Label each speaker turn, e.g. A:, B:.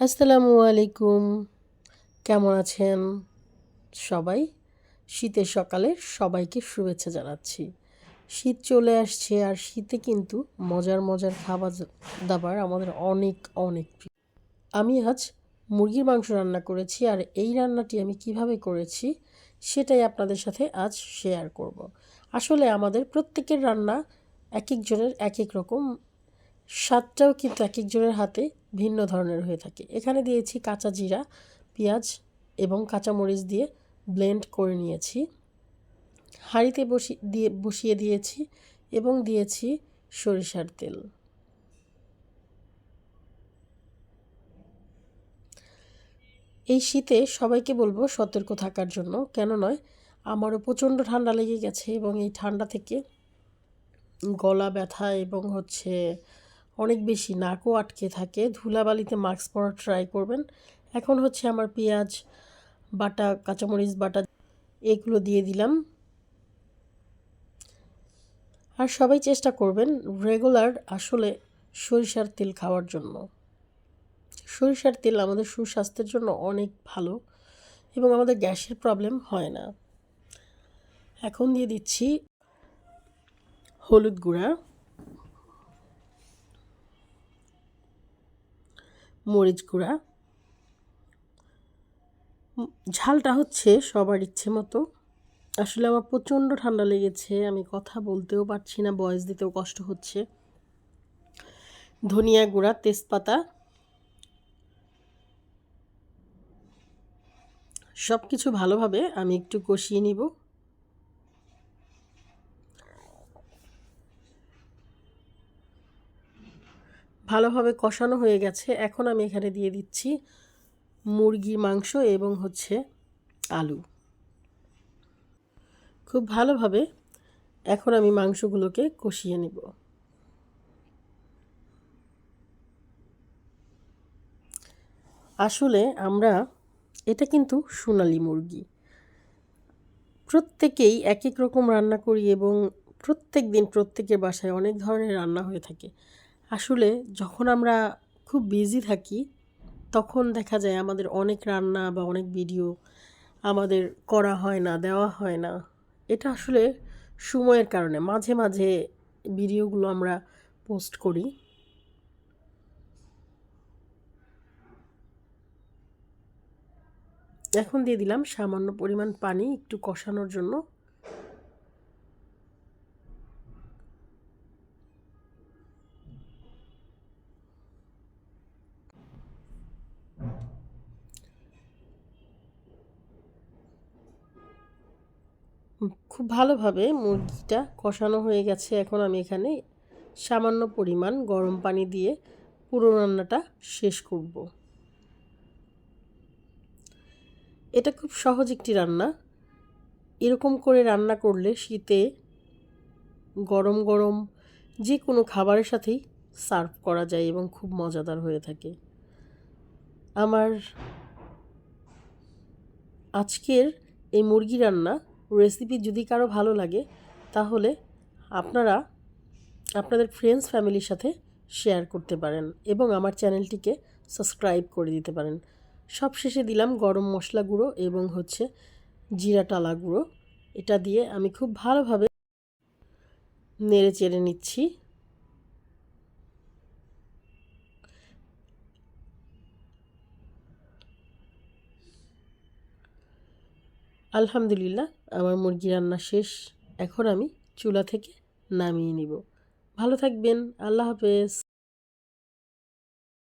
A: আসসালামু আলাইকুম। কেমন আছেন সবাই? শীতের সকালে সবাইকে শুভেচ্ছা জানাচ্ছি। শীত চলে আসছে আর শীতে কিন্তু মজার মজার খাবার দাবার আমাদের অনেক অনেক প্রিয়। আমি আজ মুরগির মাংস রান্না করেছি আর এই রান্নাটি আমি কীভাবে করেছি সেটাই আপনাদের সাথে আজ শেয়ার করব। আসলে আমাদের প্রত্যেকের রান্না এক একজনের এক এক রকম স্বাদটাও কিন্তু এক একজনের হাতে ভিন্ন ধরনের হয়ে থাকে। এখানে দিয়েছি কাঁচা জিরা, পেঁয়াজ এবং কাঁচামরিচ দিয়ে ব্লেন্ড করে নিয়েছি। হাঁড়িতে বসি, দিয়ে, বসিয়ে দিয়েছি এবং দিয়েছি সরিষার তেল। এই শীতে সবাইকে বলব সতর্ক থাকার জন্য, কেন নয়, আমারও প্রচণ্ড ঠান্ডা লেগে গেছে এবং এই ঠান্ডা থেকে গলা ব্যথা এবং হচ্ছে অনেক বেশি নাকও আটকে থাকে। ধুলাবালিতে মাস্ক পরা ট্রাই করবেন। এখন হচ্ছে আমার পেঁয়াজ, বাটা, কাঁচামরিচ, বাটা এগুলো দিয়ে দিলাম। আর সবাই চেষ্টা করবেন রেগুলার আসলে সরিষার তেল খাওয়ার জন্য। সরিষার তেল আমাদের সুস্বাস্থ্যের জন্য অনেক ভালো এবং আমাদের গ্যাসের প্রবলেম হয় না। এখন দিয়ে দিচ্ছি হলুদ গুঁড়া। মরিচ গুঁড়া। ঝালটা হচ্ছে সবার ইচ্ছে মতো। আসলে আমার প্রচণ্ড ঠান্ডা লেগেছে, আমি কথা বলতেও পারছি না, বয়স দিতেও কষ্ট হচ্ছে। ধনিয়া গুঁড়া, তেজপাতা। সব কিছু ভালোভাবে আমি একটু কষিয়ে নিব। ভালোভাবে কষানো হয়ে গেছে। এখন আমি এখানে দিয়ে দিচ্ছি মুরগির মাংস এবং হচ্ছে আলু। খুব ভালোভাবে এখন আমি মাংসগুলোকে কষিয়ে নিব। আসলে আমরা, এটা কিন্তু সোনালি মুরগি। প্রত্যেকেই এক এক রকম রান্না করি এবং প্রত্যেক দিন প্রত্যেকের বাসায় অনেক ধরনের রান্না হয়ে থাকে। আসলে যখন আমরা খুব বিজি থাকি, তখন দেখা যায় আমাদের অনেক রান্না বা অনেক ভিডিও আমাদের করা হয় না, দেওয়া হয় না। এটা আসলে সময়ের কারণে মাঝে মাঝে ভিডিওগুলো আমরা পোস্ট করি। এখন দিয়ে দিলাম সামান্য পরিমাণ পানি একটু কষানোর জন্য। খুব ভালোভাবে মুরগিটা কষানো হয়ে গেছে এখন আমি এখানে সামান্য পরিমাণ গরম পানি দিয়ে পুরো রান্নাটা শেষ করব। এটা খুব সহজ একটি রান্না। এরকম করে রান্না করলে শীতে গরম গরম যে কোনো খাবারের সাথেই সার্ভ করা যায় এবং খুব মজাদার হয়ে থাকে। আমার আজকের এই মুরগি রান্না রেসিপি যদি কারও ভালো লাগে, তাহলে আপনারা আপনাদের ফ্রেন্ডস ফ্যামিলির সাথে শেয়ার করতে পারেন এবং আমার চ্যানেলটিকে সাবস্ক্রাইব করে দিতে পারেন। সব শেষে দিলাম গরম মশলা গুঁড়ো এবং হচ্ছে জিরা টালা গুঁড়ো। এটা দিয়ে আমি খুব ভালোভাবে নেড়ে চেড়ে নিচ্ছি। আলহামদুলিল্লাহ, আমার মুরগি রান্না শেষ। এখন আমি চুলা থেকে নামিয়ে নিব। ভালো থাকবেন, আল্লাহ হাফেজ।